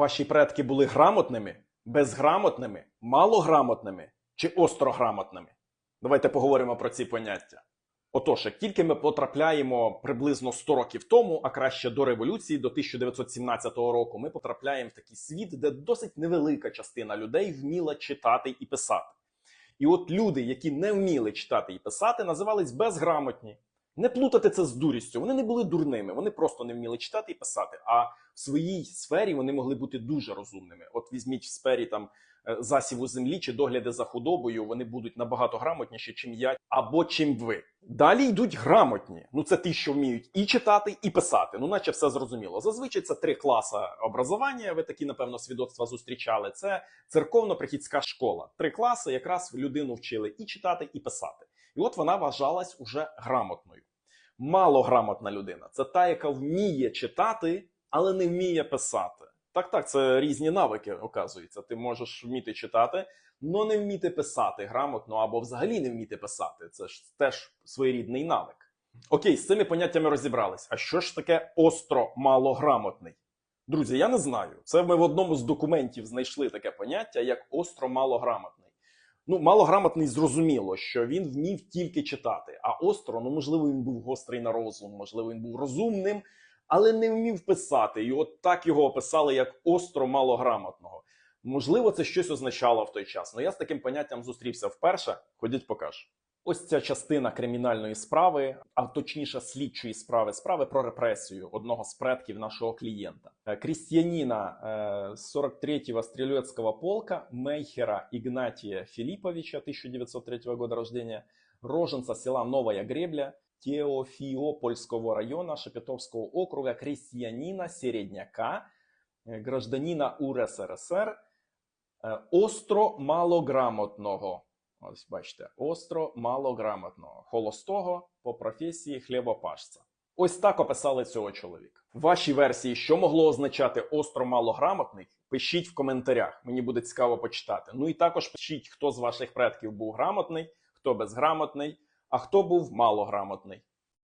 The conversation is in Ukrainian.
Ваші предки були грамотними, безграмотними, малограмотними чи острограмотними? Давайте поговоримо про ці поняття. Отож, як тільки ми потрапляємо приблизно 100 років тому, а краще до революції, до 1917 року, ми потрапляємо в такий світ, де досить невелика частина людей вміла читати і писати. І от люди, які не вміли читати і писати, називались безграмотні. Не плутати це з дурістю. Вони не були дурними, вони просто не вміли читати і писати. А в своїй сфері вони могли бути дуже розумними. От візьміть в сфері там е, засіву землі чи догляди за худобою, вони будуть набагато грамотніші, чим я або чим ви. Далі йдуть грамотні. Ну це ті, що вміють і читати, і писати. Ну, наче все зрозуміло. Зазвичай це три класи образування. Ви такі, напевно, свідоцтва зустрічали. Це церковно-прихідська школа. Три класи якраз людину вчили і читати, і писати. І от вона вважалась уже грамотною. Малограмотна людина це та, яка вміє читати, але не вміє писати. Так, так, це різні навики, оказується. Ти можеш вміти читати, але не вміти писати грамотно або взагалі не вміти писати. Це ж теж своєрідний навик. Окей, з цими поняттями розібрались. А що ж таке остро малограмотний? Друзі, я не знаю. Це ми в одному з документів знайшли таке поняття, як остро малограмотний. Ну, малограмотний зрозуміло, що він вмів тільки читати, а остро, ну можливо, він був гострий на розум, можливо, він був розумним, але не вмів писати. І от так його описали як остро малограмотного. Можливо, це щось означало в той час. Ну я з таким поняттям зустрівся вперше. Ходіть, покажу. Ось ця частина кримінальної справи, а точніше слідчої справи, справи про репресію одного з предків нашого клієнта. Е, Крістіаніна е, 43-го стрілецького полка Мейхера Ігнатія Филипповича 1903 года рождения, роженца села Новая Гребля Теофиопольского района Шепетовского округа, крестьянина середняка, э, гражданина УРСРСР, е, остро малограмотного. Ось бачите, остро малограмотного, холостого по професії хлібопашця. Ось так описали цього чоловіка. Ваші версії, що могло означати остро малограмотний, пишіть в коментарях. Мені буде цікаво почитати. Ну і також пишіть, хто з ваших предків був грамотний, хто безграмотний, а хто був малограмотний.